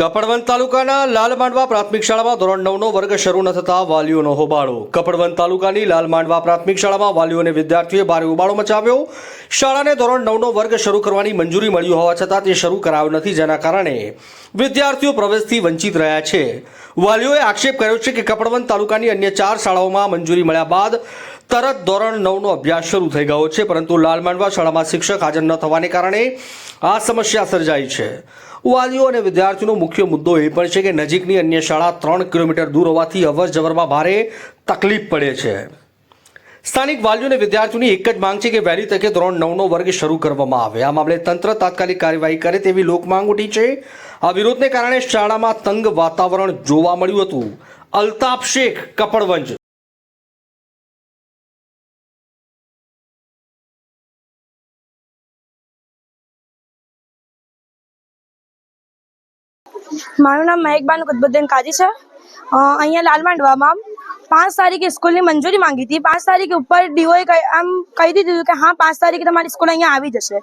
કપડવંત તાલુકાના લાલમાંડવા પ્રાથમિક શાળામાં ધોરણ નવનો વર્ગ શરૂ ન થતા વાલીઓનો હોબાળો. કપડવંત તાલુકાની લાલમાંડવા પ્રાથમિક શાળામાં વાલીઓ અને વિદ્યાર્થીઓએ ભારે હોબાળો મચાવ્યો. શાળાને ધોરણ નવનો વર્ગ શરૂ કરવાની મંજૂરી મળી હોવા છતાં તે શરૂ કરાયો નથી, જેના કારણે વિદ્યાર્થીઓ પ્રવેશથી વંચિત રહ્યા છે. વાલીઓએ આક્ષેપ કર્યો છે કે કપડવંત તાલુકાની અન્ય ચાર શાળાઓમાં મંજૂરી મળ્યા બાદ તરત ધોરણ નવનો અભ્યાસ શરૂ થઈ ગયો છે, પરંતુ લાલમાંડવા શાળામાં શિક્ષક હાજર ન થવાને કારણે આ સમસ્યા સર્જાઈ છે. વાલીઓ અને વિદ્યાર્થીઓનો મુખ્ય મુદ્દો એ પણ છે કે નજીકની અન્ય શાળા ત્રણ કિલોમીટર દૂર હોવાથી અવર જવરમાં ભારે તકલીફ પડે છે. સ્થાનિક વાલીઓ અને વિદ્યાર્થીઓની એક જ માંગ છે કે વહેલી તકે ધોરણ નવનો વર્ગ શરૂ કરવામાં આવે. આ મામલે તંત્ર તાત્કાલિક કાર્યવાહી કરે તેવી લોકમાંગ ઉઠી છે. આ વિરોધને કારણે શાળામાં તંગ વાતાવરણ જોવા મળ્યું હતું. અલ્તાફ શેખ, કપડવંજ મારું નામ મહેકબાન કુતબુદ્દીન કાજી છે. અહીંયા લાલ માંડવામાં પાંચ તારીખે સ્કૂલની મંજૂરી માંગી હતી પાંચ તારીખ ઉપર ડીઓએ આમ કહી દીધું કે હા પાંચ તારીખે તમારી સ્કૂલ અહીંયા આવી જશે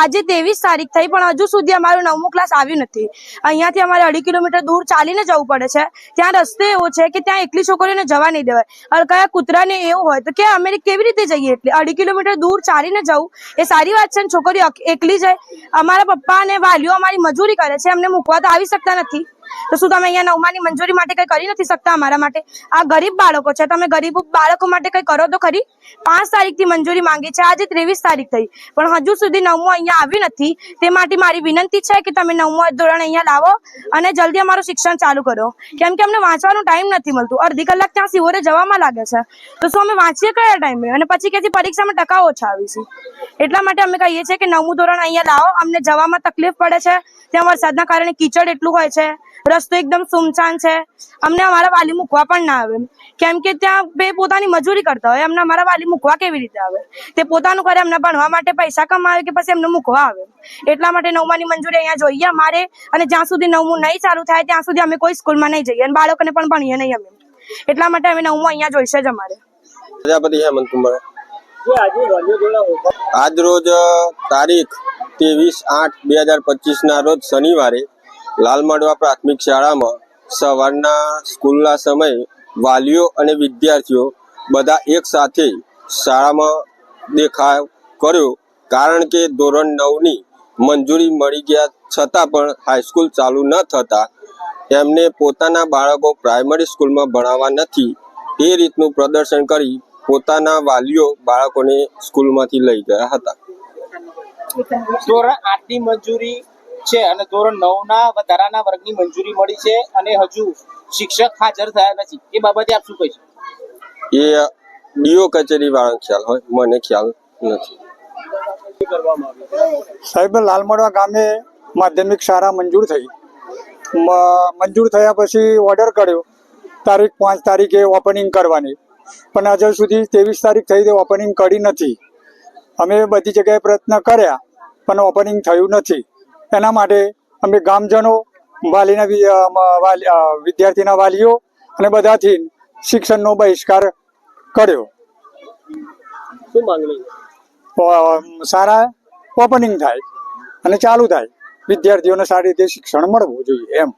આજે ત્રેવીસ તારીખ થઈ પણ હજુ સુધી અમારું નવમું ક્લાસ આવ્યું નથી। અહીંયાથી અમારે અઢી કિલોમીટર દૂર ચાલીને જવું પડે છે। ત્યાં રસ્તે એવો છે કે ત્યાં એકલી છોકરીઓને જવા નહીં દેવાય। અને કયા કૂતરાને એવું હોય તો કે અમે કેવી રીતે જઈએ એટલે અઢી કિલોમીટર દૂર ચાલીને જવું, એ સારી વાત છે ને છોકરીઓ એકલી જાય? અમારા પપ્પા અને વાલીઓ અમારી મજૂરી કરે છે, અમને મૂકવા તો આવી શકતા નથી। તો શું તમે અહીંયા નવમાની મંજૂરી માટે કંઈ કરી નથી શકતા અમારા માટે? આ ગરીબ બાળકો છે, તમે ગરીબ બાળકો માટે કંઈ કરો તો ખરી? પાંચ તારીખથી મંજૂરી માંગી છે, આજે ત્રેવીસ તારીખ થઈ. પણ હજુ સુધી નવમું અહીંયા આવ્યું નથી. તે માટે મારી વિનંતી છે કે તમે નવમું ધોરણ અહીંયા લાવો અને જલ્દી અમારું શિક્ષણ ચાલુ કરો. કેમ કે અમને વાંચવાનો ટાઈમ નથી મળતું. અડધી કલાક ત્યાં સિવોરે જવામાં લાગે છે. તો શું અમે વાંચીએ કયા ટાઈમે? અને પછી ક્યાંથી પરીક્ષામાં ટકા ઓછા આવીશું? એટલા માટે અમે કહીએ છીએ કે નવમું ધોરણ અહીંયા લાવો. અમને જવામાં તકલીફ પડે છે. ત્યાં વરસાદના કારણે કીચડ એટલું હોય છે. રસ્તો એકદમ સુમસાન છે. અમને અમારા વાલી મૂકવા પણ ના આવે. કેમ કે ત્યાં બે પોતાની મજૂરી કરતા હોય. અમને અમારા વાલી મૂકવા કેવી રીતે આવે? તે પોતાનું કરે અમને ભણવા માટે પૈસા કમાવે કે પછી એમને મૂકવા આવે? એટલા માટે નવમાની મંજૂરી અહીંયા જોઈએ અમારે. અને જ્યાં સુધી નવમું નહીં ચાલુ થાય, ત્યાં સુધી અમે કોઈ સ્કૂલમાં નહીં જઈએ. અને બાળકોને પણ ભણીએ નહીં અમે. એટલા માટે અમે નવમું અહીંયા જોઈશે જ અમારે. આજ રોજ તારીખ ત્રેવીસ આઠ બે હજાર પચીસના રોજ શનિવારે લાલમાડવા પ્રાથમિક શાળામાં સવારના સ્કૂલના સમયે વાલીઓ અને વિદ્યાર્થીઓ બધા એક સાથે શાળામાં દેખાવ કર્યો. કારણ કે ધોરણ નવની મંજૂરી મળી ગયા છતાં પણ હાઈસ્કૂલ ચાલુ ન થતાં એમને પોતાના બાળકો પ્રાઇમરી સ્કૂલમાં ભણાવવા નથી. એ રીતનું પ્રદર્શન કરી પોતાના વાલીઓ બાળકોને સ્કૂલમાંથી લઈ ગયા હતા. ધોરણ આઠની મંજૂરી છે અને ધોરણ નવના વધારાના વર્ગની મંજૂરી મળી છે અને હજુ શિક્ષક હાજર થયા નથી. એ બાબતે આપ શું કહીશું? એ ડીઓ કચેરી વાળો ખ્યાલ હોય મને ખ્યાલ નથી. સાહેબ લાલમડવા ગામે માધ્યમિક શાળા મંજૂર થઈ. મ- મંજૂર થયા પછી ઓર્ડર કર્યો. તારીખ પાંચ તારીખે ઓપનિંગ કરવાની. પણ હજુ સુધી ત્રેવીસ તારીખ થઈ તે ઓપનિંગ કરી નથી. અમે બધી જગ્યાએ પ્રયત્ન કર્યા પણ ઓપનિંગ થયું નથી. એના માટે અમે ગામજનો વાલીના વિદ્યાર્થીના વાલીઓ અને બધાથી શિક્ષણનો બહિષ્કાર કર્યો. શું માંગણી? સારા ઓપનિંગ થાય અને ચાલુ થાય. વિદ્યાર્થીઓને સારી રીતે શિક્ષણ મળવું જોઈએ એમ.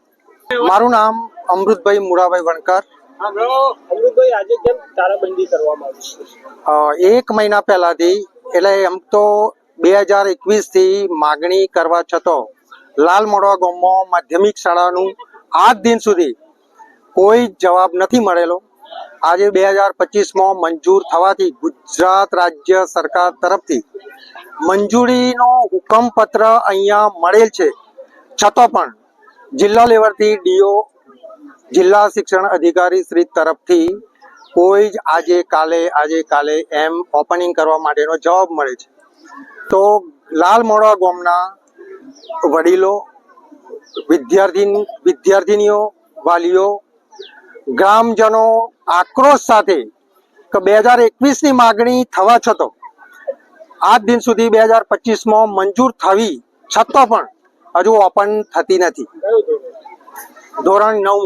મારું નામ અમૃતભાઈ મુરાભાઈ વણકર. અમૃતભાઈ આજે કેમ તારાબંધી કરવામાં આવી અ, એક મહિના પહેલાથી એટલે એમ તો બે હજાર એકવીસથી માગણી કરવા છતાં લાલ મોડવા ગામમાં માધ્યમિક શાળાનું આજ દિન સુધી કોઈ જવાબ નથી મળેલો. આજે બે હજાર પચીસમાં મંજૂર થવાથી ગુજરાત રાજ્ય સરકાર તરફથી મંજૂરીનો હુકમપત્ર અહીંયા મળેલ છે. છતાં પણ જિલ્લા લેવલથી ડીઓ, જિલ્લા શિક્ષણ અધિકારી શ્રી તરફથી કોઈ જ આજે કાલે આજે કાલે એમ ઓપનિંગ કરવા માટેનો જવાબ મળે છે. તો લાલ મોડા ગામના વડીલો વિદ્યાર્થી વિદ્યાર્થીનીઓ, વાલીઓ, ગ્રામજનો આક્રોશ સાથે કે બે હજાર એકવીસની માગણી થવા છતાં આજ દિન સુધી બે હજાર પચીસમાં મંજૂર થવી છતાં પણ હજુ ઓપન થતી નથી. ધોરણ નવ